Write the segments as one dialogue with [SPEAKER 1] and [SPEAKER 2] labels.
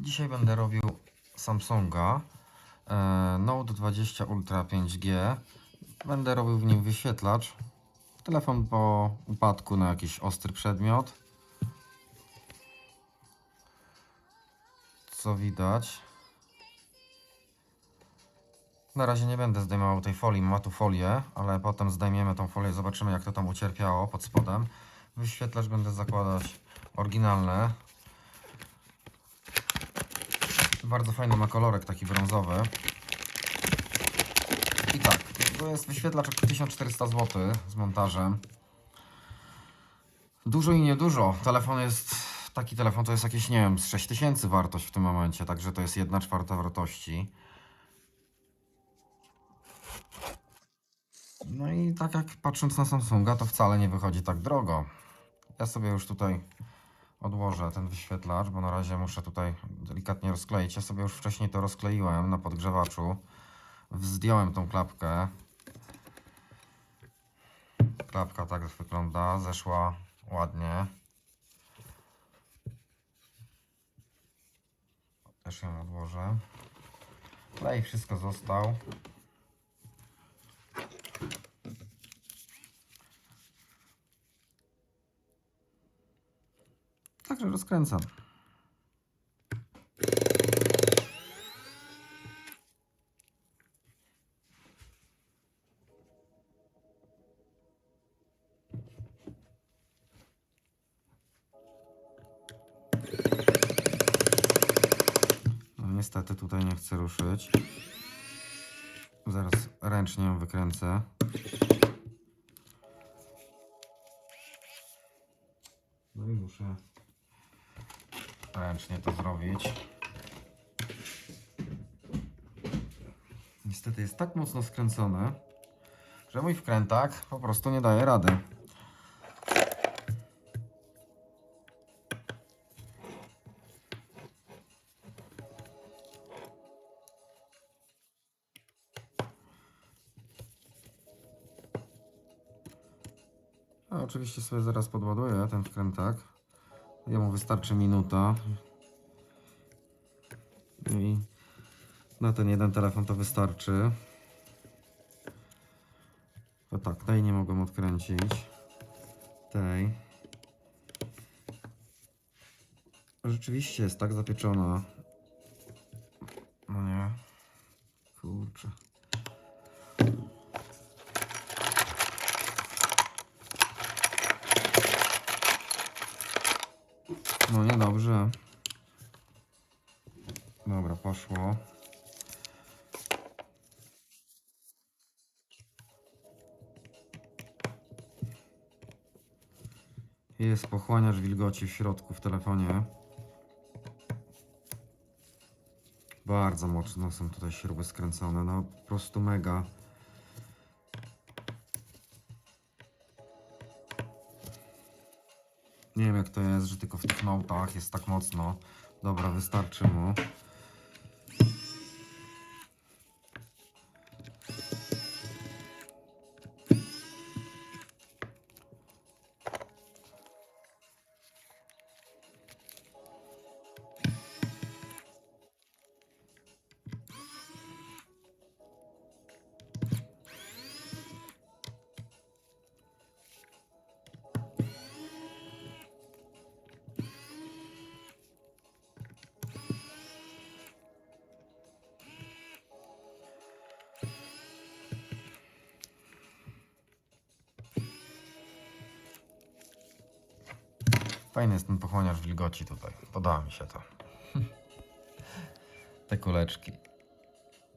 [SPEAKER 1] Dzisiaj będę robił Samsunga e, Note 20 Ultra 5G. Będę robił w nim wyświetlacz. Telefon po upadku na jakiś ostry przedmiot. Co widać? Na razie nie będę zdejmował tej folii, ma tu folię, ale potem zdejmiemy tą folię, zobaczymy jak to tam ucierpiało pod spodem. Wyświetlacz będę zakładać oryginalne. Bardzo fajny ma kolorek taki brązowy. I tak, to jest wyświetlacz o 1400 zł z montażem. Dużo i niedużo. Telefon jest, taki telefon to jest jakieś, nie wiem, z 6000 wartość w tym momencie, także to jest 1 czwarta wartości. No i tak jak patrząc na Samsunga, to wcale nie wychodzi tak drogo. Ja sobie już tutaj odłożę ten wyświetlacz, bo na razie muszę tutaj delikatnie rozkleić. Ja sobie już wcześniej to rozkleiłem na podgrzewaczu. Zdjąłem tą klapkę. Klapka tak wygląda, zeszła ładnie. Też ją odłożę. Klej wszystko został. Także rozkręcam. No niestety tutaj nie chcę ruszyć. Zaraz ręcznie ją wykręcę. No i muszę ręcznie to zrobić. Niestety jest tak mocno skręcone, że mój wkrętak po prostu nie daje rady. A oczywiście sobie zaraz podładuję ten wkrętak. Jemu wystarczy minuta. I na ten jeden telefon to wystarczy. To tak, tej nie mogłem odkręcić. Tej. Rzeczywiście jest tak zapieczona. No nie. Kurczę. No niedobrze. Dobra, poszło. Jest pochłaniacz wilgoci w środku w telefonie. Bardzo mocno są tutaj śruby skręcone, no po prostu mega. Jak to jest, że tylko w tych notach jest tak mocno. Dobra, wystarczy mu. Fajny jest ten pochłaniacz wilgoci tutaj. Podoba mi się to. Te kuleczki.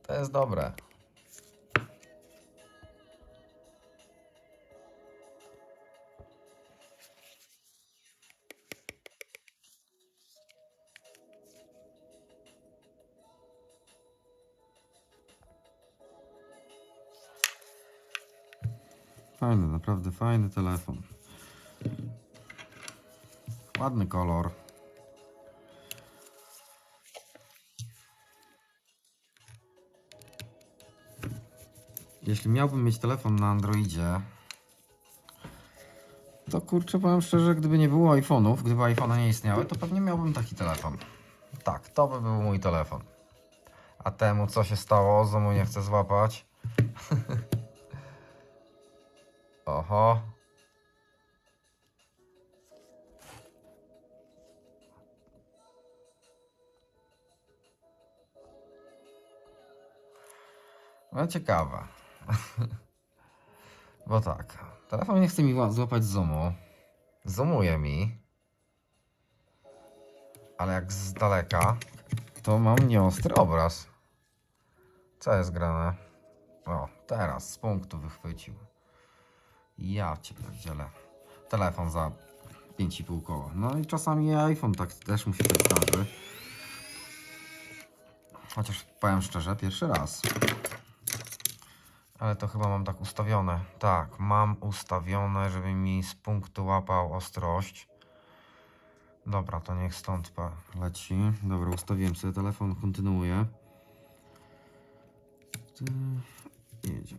[SPEAKER 1] To jest dobre. Fajny, naprawdę fajny telefon. Ładny kolor. Jeśli miałbym mieć telefon na Androidzie, to kurczę powiem szczerze, gdyby nie było iPhone'ów, gdyby iPhone'y nie istniały, to pewnie miałbym taki telefon. Tak, to by był mój telefon. A temu co się stało? Zomu nie chcę złapać. Oho. No ciekawe. Bo tak, telefon nie chce mi ła- złapać zoomu. Zoomuje mi. Ale jak z daleka, to mam nieostry obraz. Co jest grane? O, teraz z punktu wychwycił. Ja cię pierdzielę. Telefon za 5,5 koła. No i czasami iPhone tak też mu się tak zdarzy. Chociaż powiem szczerze, pierwszy raz. Ale to chyba mam tak ustawione. Tak, mam ustawione, żeby mi z punktu łapał ostrość. Dobra, to niech stąd pa- leci. Dobra, ustawiłem sobie telefon, kontynuuję. Ty- Jedzie.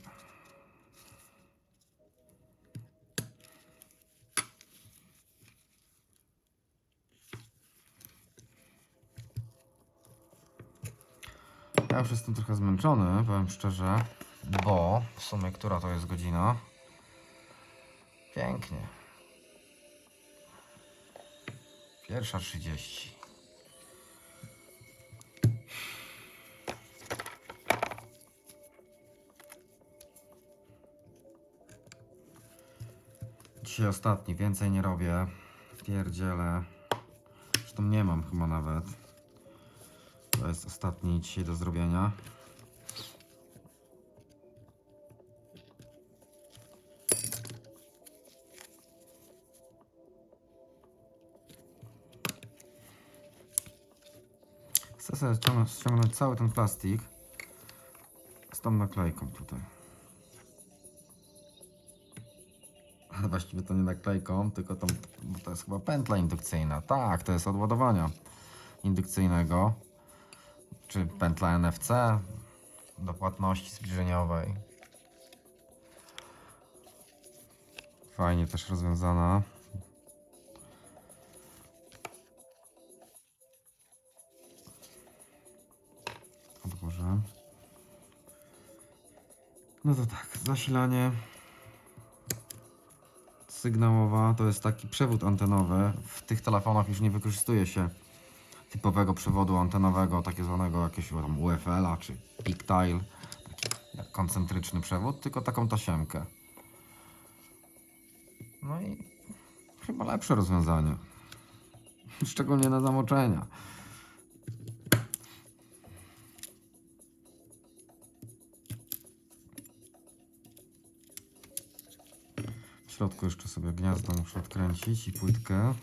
[SPEAKER 1] Ja już jestem trochę zmęczony, powiem szczerze, bo w sumie która to jest godzina? Pięknie. Pierwsza 30. Dzisiaj ostatni, więcej nie robię. Pierdzielę. Zresztą nie mam chyba nawet. To jest ostatni dzisiaj do zrobienia. Sobie ściągnąć, ściągnąć cały ten plastik z tą naklejką tutaj. Ale właściwie to nie naklejką, tylko tą, bo to jest chyba pętla indukcyjna. Tak, to jest od ładowania indukcyjnego. Czy pętla NFC do płatności zbliżeniowej. Fajnie też rozwiązana. No to tak, zasilanie sygnałowa to jest taki przewód antenowy. W tych telefonach już nie wykorzystuje się typowego przewodu antenowego, tak zwanego jakiegoś tam UFL-a czy taki jak koncentryczny przewód, tylko taką tasiemkę. No i chyba lepsze rozwiązanie. Szczególnie na zamoczenia. W środku jeszcze sobie gniazdo muszę odkręcić i płytkę.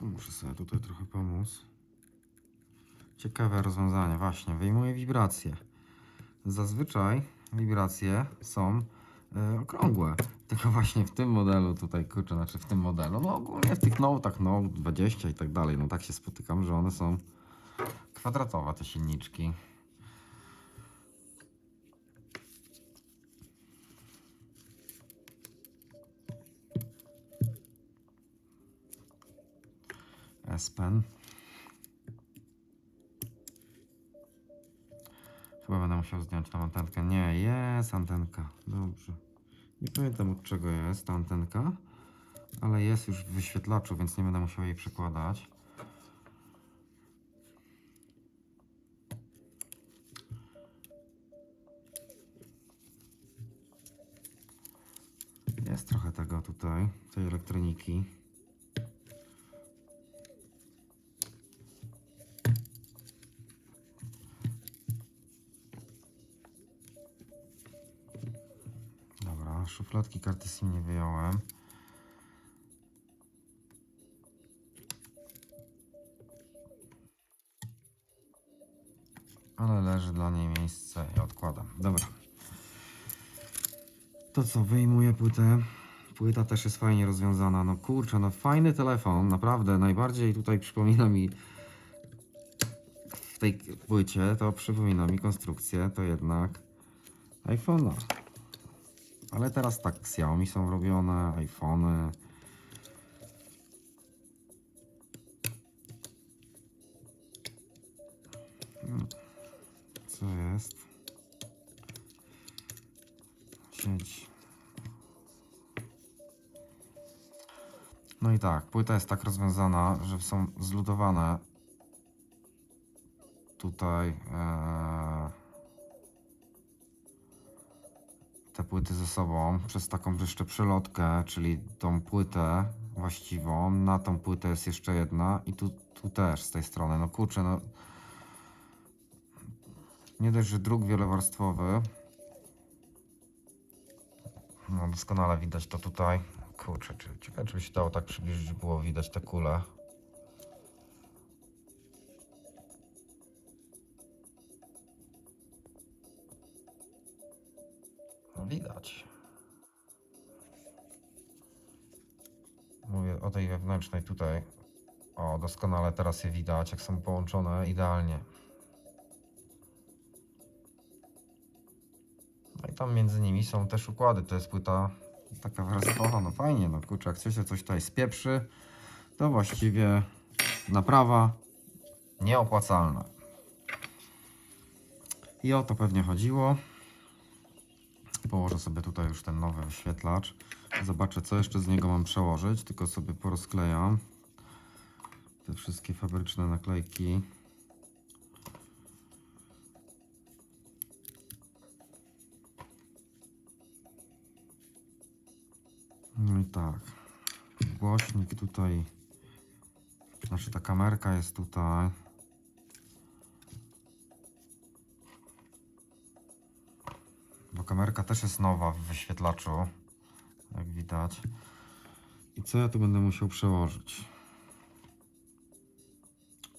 [SPEAKER 1] Muszę sobie tutaj trochę pomóc. Ciekawe rozwiązanie, właśnie. Wyjmuję wibracje. Zazwyczaj wibracje są e, okrągłe, Tylko właśnie w tym modelu tutaj, kurczę, znaczy w tym modelu, no ogólnie w tych Note'ach, Note 20 i tak dalej, no tak się spotykam, że one są kwadratowe te silniczki. Chyba będę musiał zdjąć tą antenkę. Nie, jest antenka. Dobrze. Nie pamiętam od czego jest ta antenka, ale jest już w wyświetlaczu, więc nie będę musiał jej przekładać. Jest trochę tego tutaj, tej elektroniki. SIM nie wyjąłem. Ale leży dla niej miejsce i odkładam. Dobra. To co, wyjmuję płytę. Płyta też jest fajnie rozwiązana. No kurczę, no fajny telefon, naprawdę. Najbardziej tutaj przypomina mi w tej płycie, to przypomina mi konstrukcję, to jednak iPhone'a. Ale teraz tak, Xiaomi są robione, iPhony. Hmm. Co jest? Sieć. No i tak, płyta jest tak rozwiązana, że są zludowane tutaj e, te płyty ze sobą przez taką jeszcze przelotkę, czyli tą płytę właściwą. Na tą płytę jest jeszcze jedna i tu, tu też z tej strony. No kurczę, no nie dość, że druk wielowarstwowy. No doskonale widać to tutaj. Kurczę, czy, ciekawe czy by się dało tak przybliżyć, było widać te kule. Wewnętrznej tutaj. O, doskonale teraz je widać, jak są połączone idealnie. No i tam między nimi są też układy. To jest płyta taka warstwowa, no fajnie, no kurczę, jak się coś tutaj spieprzy, to właściwie naprawa nieopłacalna. I o to pewnie chodziło. Położę sobie tutaj już ten nowy wyświetlacz. Zobaczę, co jeszcze z niego mam przełożyć. Tylko sobie porozklejam te wszystkie fabryczne naklejki. No i tak. Głośnik tutaj. Znaczy ta kamerka jest tutaj. Bo kamerka też jest nowa w wyświetlaczu. Jak widać. I co ja tu będę musiał przełożyć?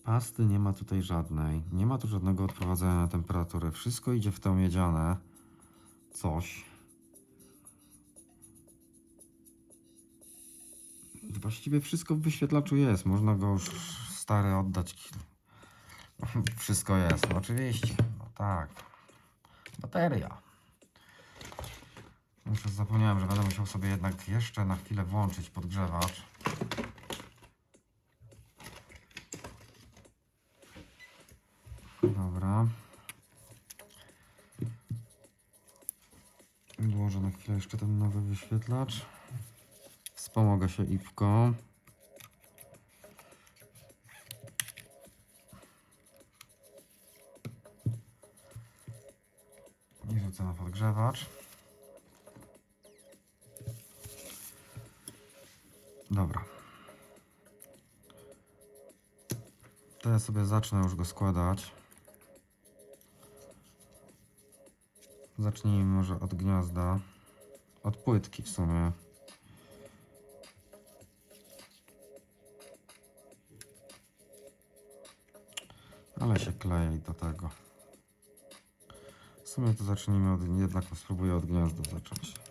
[SPEAKER 1] Pasty nie ma tutaj żadnej. Nie ma tu żadnego odprowadzania na temperaturę. Wszystko idzie w to miedziane. Coś. Właściwie wszystko w wyświetlaczu jest. Można go już stary oddać. Wszystko jest. No oczywiście. No tak. Bateria. Już zapomniałem, że będę musiał sobie jednak jeszcze na chwilę włączyć podgrzewacz. Dobra. Włożę na chwilę jeszcze ten nowy wyświetlacz. Wspomogę się ipką. I rzucę na podgrzewacz. Dobra. To ja sobie zacznę już go składać. Zacznijmy może od gniazda. Od płytki w sumie. Ale się klei do tego. W sumie to zacznijmy od, jednak spróbuję od gniazda zacząć.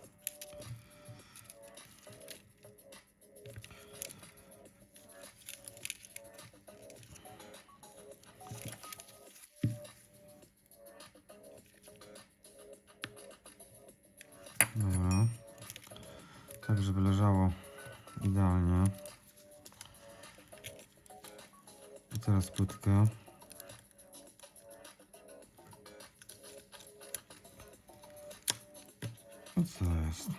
[SPEAKER 1] Tak żeby leżało idealnie. I teraz płytkę. I co jest?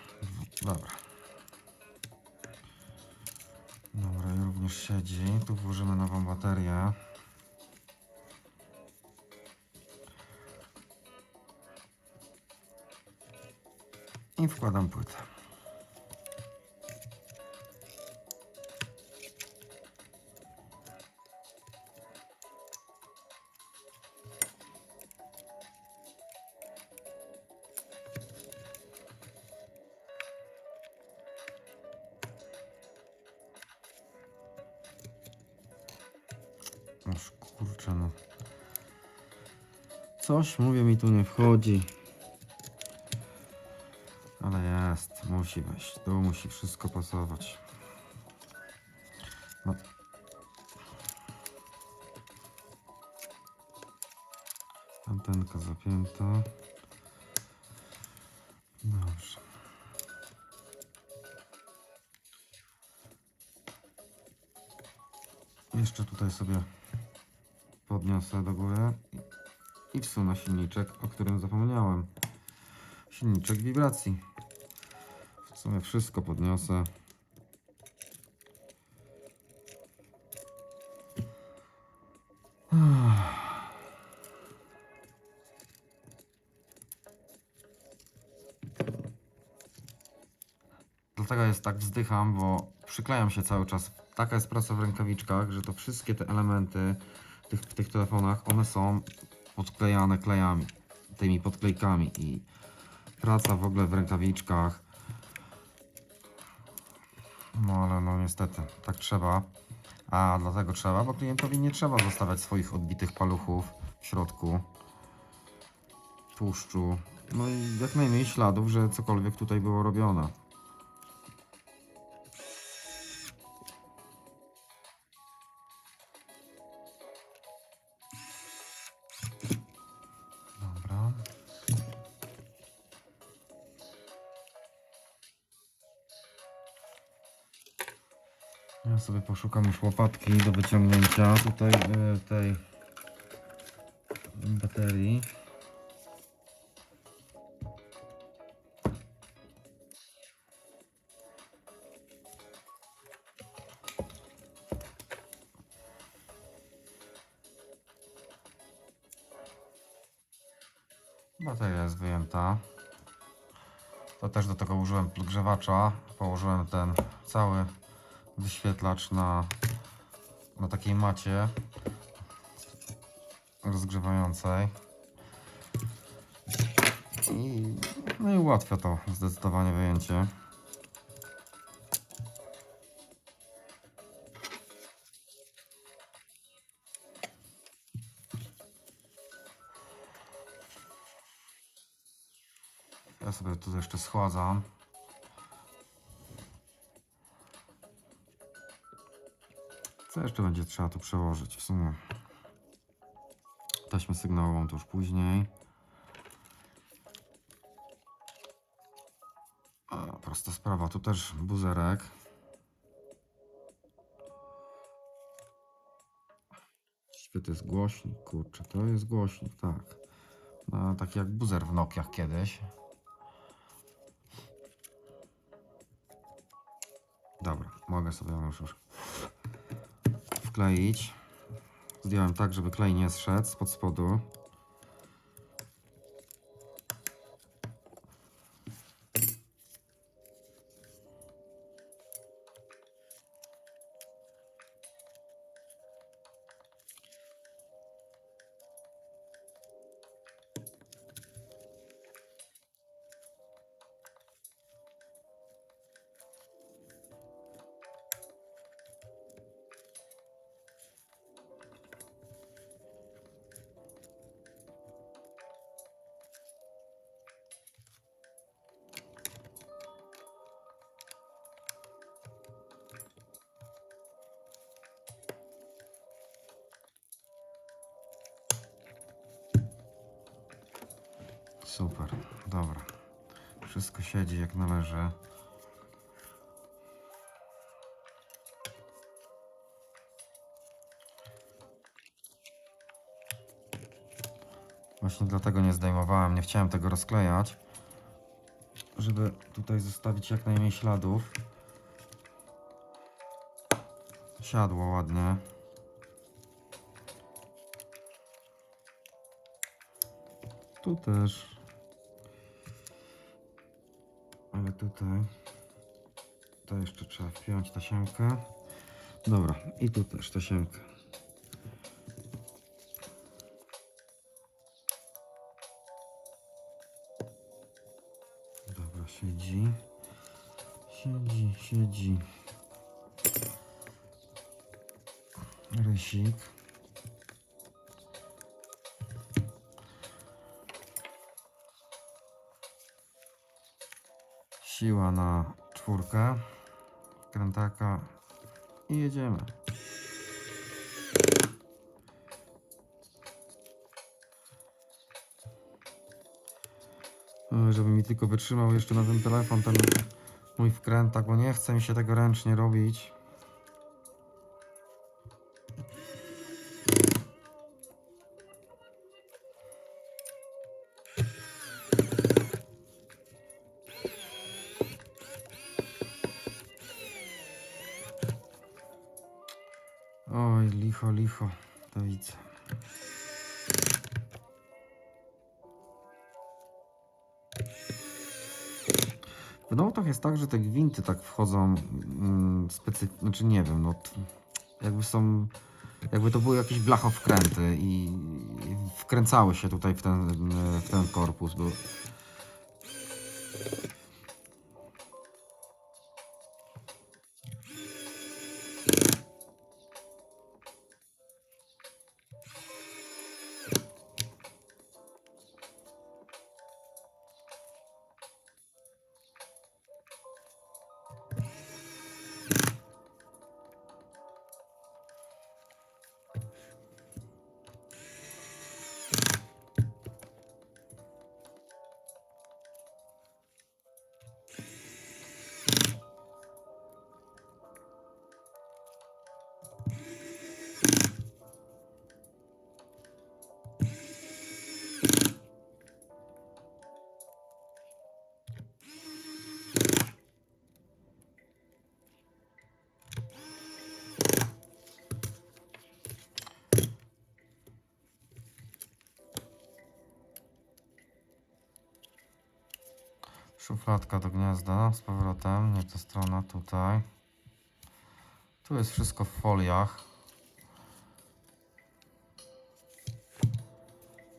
[SPEAKER 1] Dobra. Dobra, i również siedzi. Tu włożymy nową baterię. I wkładam płytę. Aż kurczę no. Coś mówię mi tu nie wchodzi. Ale jest, musi wejść. Tu musi wszystko pasować. No. Antenka zapięta. Dobrze. Jeszcze tutaj sobie podniosę do góry i- wsunę silniczek, o którym zapomniałem. Silniczek wibracji. W sumie wszystko podniosę. Dlatego jest tak wzdycham, bo przyklejam się cały czas. Taka jest praca w rękawiczkach, że to wszystkie te elementy tych, w tych telefonach, one są podklejane klejami, tymi podklejkami i praca w ogóle w rękawiczkach. No ale no niestety, tak trzeba. A dlatego trzeba, bo klientowi nie trzeba zostawiać swoich odbitych paluchów w środku tłuszczu. No i jak najmniej śladów, że cokolwiek tutaj było robione. Sobie poszukam już łopatki do wyciągnięcia tutaj y, tej baterii. Bateria jest wyjęta. To też do tego użyłem podgrzewacza. Położyłem ten cały wyświetlacz na, na takiej macie rozgrzewającej. I, no i ułatwia to zdecydowanie wyjęcie. Ja sobie tu jeszcze schładzam. Co jeszcze będzie trzeba tu przełożyć w sumie? Taśmę sygnałową to już później. A, prosta sprawa, tu też buzerek. Czy to jest głośnik? Kurczę, to jest głośnik, tak. No, taki jak buzer w Nokiach kiedyś. Dobra, mogę sobie już, już wkleić. Zdjąłem tak, żeby klej nie zszedł spod spodu. Super, dobra. Wszystko siedzi jak należy. Właśnie dlatego nie zdejmowałem, nie chciałem tego rozklejać, żeby tutaj zostawić jak najmniej śladów. Siadło ładnie. Tu też tutaj. To jeszcze trzeba wpiąć tasiemkę. Dobra, i tu też tasiemkę. Dobra, siedzi. Siedzi, siedzi. Rysik. Siła na czwórkę. Krętaka. I jedziemy. Żeby mi tylko wytrzymał jeszcze na ten telefon ten mój wkrętak, bo nie chce mi się tego ręcznie robić. Licho, licho, to widzę. W notach jest tak, że te gwinty tak wchodzą mm, specyficznie, znaczy nie wiem, no jakby są, jakby to były jakieś blachowkręty i i wkręcały się tutaj w ten, w ten korpus. Bo... Szufladka do gniazda z powrotem, nie ta strona tutaj. Tu jest wszystko w foliach.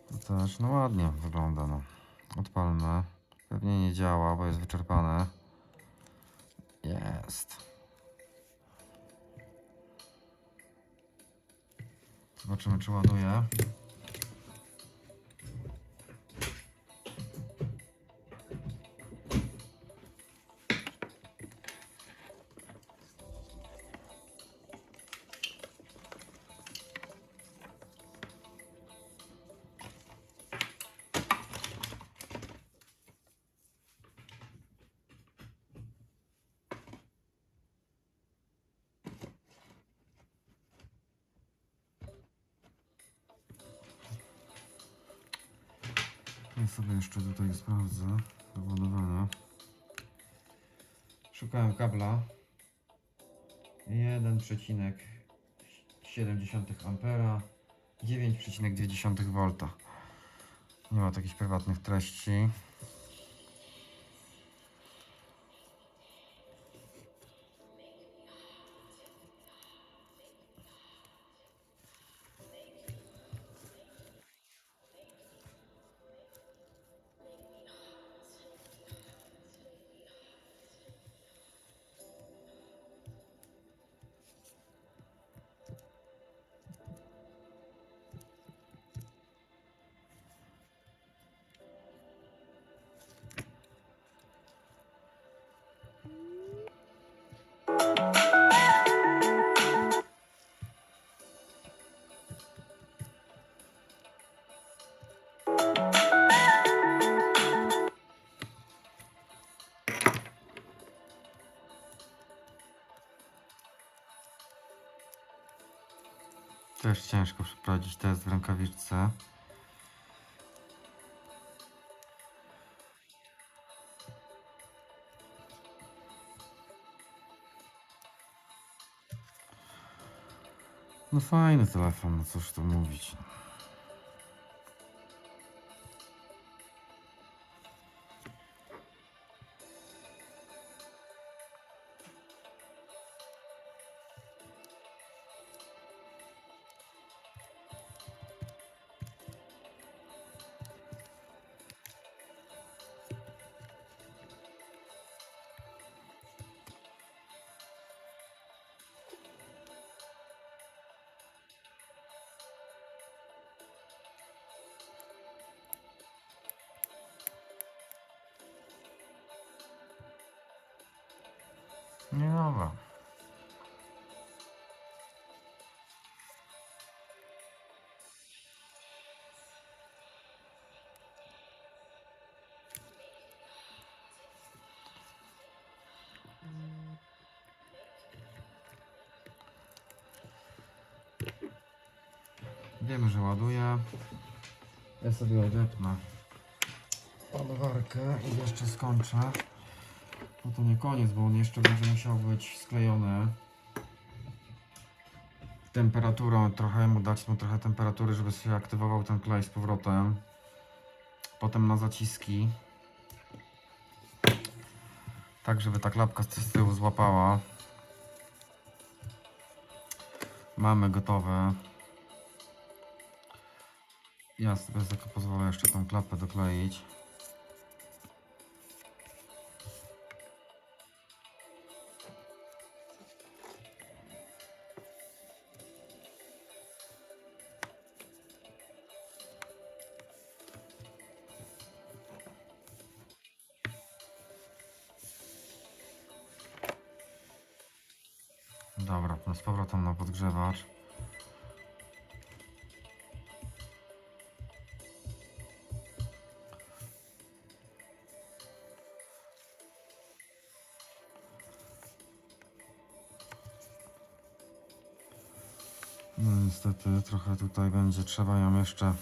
[SPEAKER 1] Tu też, no ładnie wygląda, no. Odpalmy. Pewnie nie działa, bo jest wyczerpane. Jest. Zobaczymy, czy ładuje. Jeszcze tutaj sprawdzę załadowania. Szukałem kabla 1,7 ampera 9,2 V. Nie ma tu jakichś prywatnych treści. Też ciężko przeprowadzić test w rękawiczce. No fajny telefon, no cóż tu mówić. Wiemy, że ładuje. Ja sobie odepnę ładowarkę i jeszcze skończę. No to nie koniec, bo on jeszcze będzie musiał być sklejony. Temperaturą, trochę mu dać mu trochę temperatury, żeby się aktywował ten klej z powrotem. Potem na zaciski. Tak, żeby ta klapka z tyłu złapała. Mamy gotowe. Ja sobie tylko pozwolę jeszcze tą klapę dokleić. Dobra, z powrotem na podgrzewacz. Trochę tutaj będzie trzeba ją jeszcze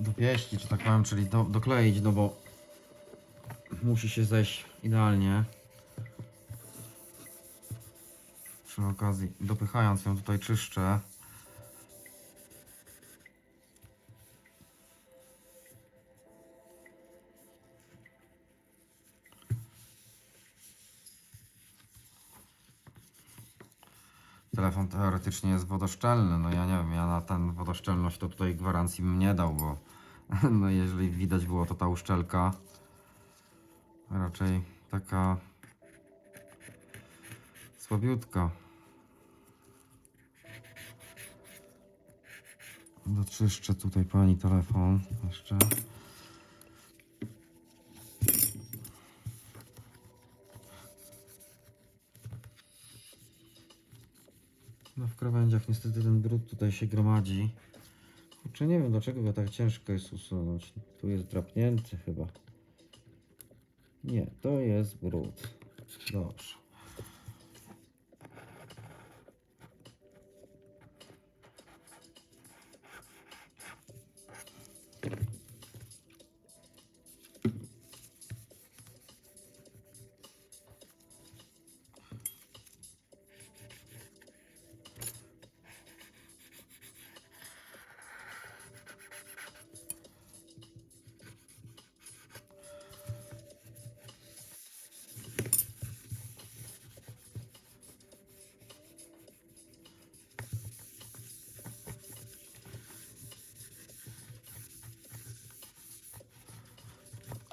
[SPEAKER 1] dopieścić, tak powiem, czyli do, dokleić, no bo musi się zejść idealnie. Przy okazji, dopychając ją tutaj czyszczę. Telefon teoretycznie jest wodoszczelny, no ja nie wiem, ja na ten wodoszczelność to tutaj gwarancji bym nie dał, bo no jeżeli widać było to ta uszczelka raczej taka słabiutka. Doczyszczę tutaj pani telefon jeszcze. Krawędziach niestety ten brud tutaj się gromadzi. Kurczę, nie wiem dlaczego go tak ciężko jest usunąć. Tu jest drapnięty chyba. Nie, to jest brud. Dobrze.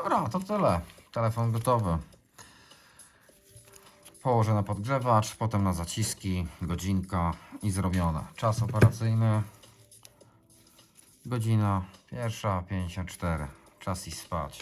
[SPEAKER 1] Dobra, to tyle. Telefon gotowy. Położę na podgrzewacz, potem na zaciski, godzinka i zrobione. Czas operacyjny. Godzina pierwsza, 54. Czas i spać.